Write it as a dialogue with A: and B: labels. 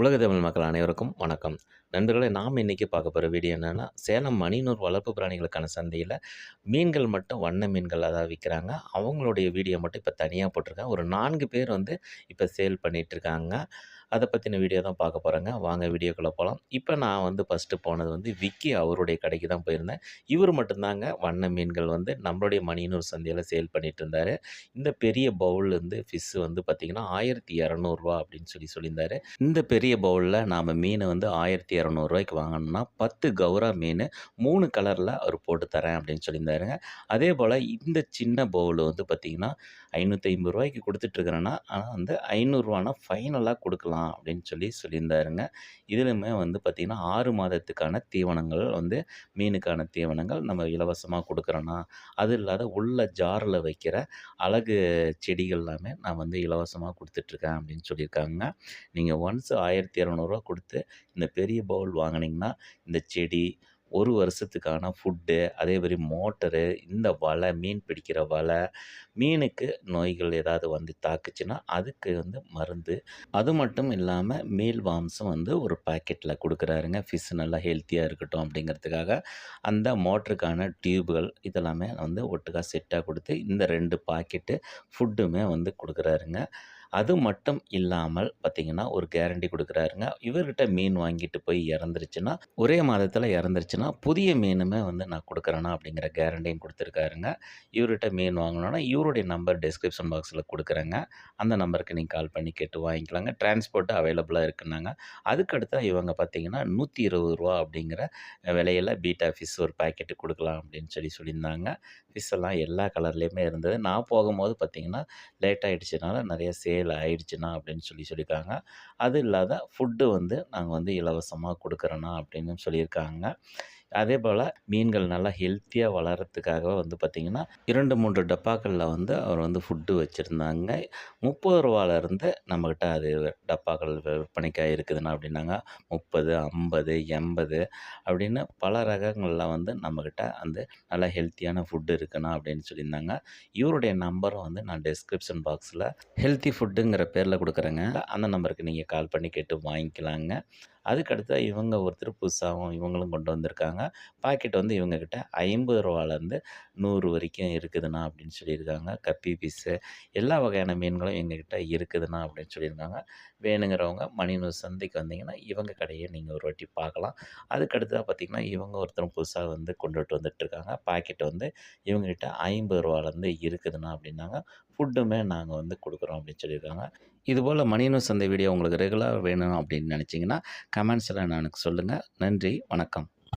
A: உலக தமிழ் மக்கள் அனைவருக்கும் வணக்கம். நண்பர்களே நாம் இன்றைக்கி பார்க்க போகிற வீடியோ என்னென்னா சேலம் மணிநூர் வளர்ப்பு பிராணிகளுக்கான சந்தையில் மீன்கள் மட்டும் வண்ண மீன்கள் அதாவது விற்கிறாங்க அவங்களுடைய வீடியோ மட்டும் இப்போ தனியாக போட்டிருக்காங்க. ஒரு நான்கு பேர் வந்து இப்போ சேல் பண்ணிகிட்ருக்காங்க அதை பற்றின வீடியோ தான் பார்க்க போகிறேங்க வாங்க வீடியோக்குள்ளே போகலாம் இப்போ நான் வந்து ஃபஸ்ட்டு போனது வந்து விக்கி அவருடைய கடைக்கு தான் போயிருந்தேன். இவர் மட்டும்தாங்க வண்ண மீன்கள் வந்து நம்மளுடைய மணியனூர் சந்தையில் சேல் பண்ணிட்டு இருந்தார். இந்த பெரிய பவுல் வந்து ஃபிஷ்ஷு வந்து பார்த்திங்கன்னா ஆயிரத்தி இரநூறுவா அப்படின்னு சொல்லி சொல்லியிருந்தார். இந்த பெரிய பவுலில் நாம் மீனை வந்து ஆயிரத்தி இரநூறுவாய்க்கு வாங்கணுன்னா பத்து கௌரா மீன் மூணு கலரில் அவர் போட்டு தரேன் அப்படின்னு சொல்லியிருந்தாருங்க. அதே போல் இந்த சின்ன பவுல் வந்து பார்த்திங்கன்னா ஐநூற்றி ஐம்பது ரூபாய்க்கு கொடுத்துட்ருக்குறேன்னா ஆனால் வந்து ஐநூறுரூவானா ஃபைனலாக கொடுக்கலாம். அப்படின்னு சொல்லி சொல்லியிருந்தாருங்க. இதுலையுமே வந்து பார்த்திங்கன்னா ஆறு மாதத்துக்கான தீவனங்கள் வந்து மீனுக்கான தீவனங்கள் நம்ம இலவசமாக கொடுக்குறோன்னா அது இல்லாத உள்ள ஜாரில் வைக்கிற அழகு செடிகள் எல்லாமே நான் வந்து இலவசமாக கொடுத்துட்ருக்கேன் அப்படின்னு சொல்லியிருக்காங்க. நீங்கள் ஒன்ஸ் ஆயிரத்தி இரநூறுவா கொடுத்து இந்த பெரிய பவுல் வாங்கினீங்கன்னா இந்த செடி ஒரு வருஷத்துக்கான ஃபுட்டு அதே மாதிரி மோட்டரு இந்த வலை மீன் பிடிக்கிற வலை மீனுக்கு நோய்கள் ஏதாவது வந்து தாக்குச்சுன்னா அதுக்கு வந்து மருந்து. அது மட்டும் இல்லாமல் மீல் வாம்சம் வந்து ஒரு பாக்கெட்டில் கொடுக்குறாருங்க. ஃபிஷ் நல்லா ஹெல்த்தியாக இருக்கட்டும் அப்படிங்கிறதுக்காக அந்த மோட்டருக்கான டியூப்கள் இதெல்லாமே வந்து ஒட்டுக்கா செட்டாக கொடுத்து இந்த ரெண்டு பாக்கெட்டு ஃபுட்டுமே வந்து கொடுக்குறாருங்க. அது மட்டும் இல்லாமல் பார்த்திங்கன்னா ஒரு கேரண்டி கொடுக்குறாருங்க. இவர்கிட்ட மீன் வாங்கிட்டு போய் இறந்துருச்சுன்னா ஒரே மாதத்தில் இறந்துருச்சுன்னா புதிய மீனுமே வந்து நான் கொடுக்குறேன்னா அப்படிங்கிற கேரண்டியும் கொடுத்துருக்காருங்க. இவர்கிட்ட மீன் வாங்கணுன்னா இவருடைய நம்பர் டிஸ்கிரிப்ஷன் பாக்ஸில் கொடுக்குறேங்க. அந்த நம்பருக்கு நீங்கள் கால் பண்ணி கேட்டு வாங்கிக்கலாங்க. டிரான்ஸ்போர்ட்டு அவைலபிளாக இருக்குன்னாங்க. அதுக்கடுத்து இவங்க பார்த்திங்கன்னா நூற்றி இருபது ரூபா அப்படிங்கிற விலையில் பீட்டா ஃபிஷ் ஒரு பாக்கெட்டு கொடுக்கலாம் அப்படின்னு சொல்லி சொல்லியிருந்தாங்க. ஃபிஷ் எல்லாம் எல்லா கலர்லேயுமே இருந்தது. நான் போகும்போது பார்த்திங்கன்னா லேட் ஆகிடுச்சுனால நிறைய சேல் ஆயிடுச்சுண்ணா அப்படின்னு சொல்லி சொல்லியிருக்காங்க. அது இல்லாத ஃபுட்டு வந்து நாங்கள் வந்து இலவசமாக கொடுக்குறோண்ணா அப்படின்னு சொல்லியிருக்காங்க. அதே போல் மீன்கள் நல்லா ஹெல்த்தியாக வளர்கிறதுக்காக வந்து பார்த்திங்கன்னா இரண்டு மூன்று டப்பாக்களில் வந்து அவர் வந்து ஃபுட்டு வச்சுருந்தாங்க. முப்பது ரூபாலேருந்து நம்மக்கிட்ட அது டப்பாக்கள் விற்பனைக்காக இருக்குதுன்னா அப்படின்னாங்க. முப்பது ஐம்பது எண்பது அப்படின்னு பல ரகங்களில் வந்து நம்மக்கிட்ட அந்த நல்ல ஹெல்த்தியான ஃபுட்டு இருக்குண்ணா அப்படின்னு சொல்லியிருந்தாங்க. இவருடைய நம்பரை வந்து நான் டிஸ்கிரிப்ஷன் பாக்ஸில் ஹெல்த்தி ஃபுட் ஃபுட்டுங்கிற பேரில் கொடுக்குறேங்க. அந்த நம்பருக்கு நீங்கள் கால் பண்ணி கேட்டு வாங்கிக்கலாங்க. அதுக்கடுத்து இவங்க ஒருத்தர் புதுசாகவும் இவங்களும் கொண்டு வந்திருக்காங்க. பாக்கெட் வந்து இவங்கக்கிட்ட ஐம்பது ரூபாலேருந்து நூறு வரைக்கும் இருக்குதுண்ணா அப்படின்னு சொல்லியிருக்காங்க. கப்பி பீஸு எல்லா வகையான மீன்களும் எங்ககிட்ட இருக்குதுண்ணா அப்படின்னு சொல்லியிருக்காங்க. வேணுங்கிறவங்க மணிநூர் சந்தைக்கு வந்தீங்கன்னா இவங்க கடையை நீங்கள் ஒரு வாட்டி பார்க்கலாம். அதுக்கடுத்ததாக பார்த்திங்கன்னா இவங்க ஒருத்தரும் புதுசாக வந்து கொண்டுட்டு வந்துட்டுருக்காங்க. பாக்கெட் வந்து இவங்ககிட்ட ஐம்பது ரூபாலேருந்து இருக்குதுண்ணா அப்படின்னாங்க. ஃபுட்டுமே நாங்கள் வந்து கொடுக்குறோம் அப்படின்னு சொல்லியிருக்காங்க. இதுபோல் மணிநூறு சந்தை வீடியோ உங்களுக்கு ரெகுலராக வேணும் அப்படின்னு நினச்சிங்கன்னா கமெண்ட்ஸில் எனக்கு சொல்லுங்கள் நன்றி வணக்கம்.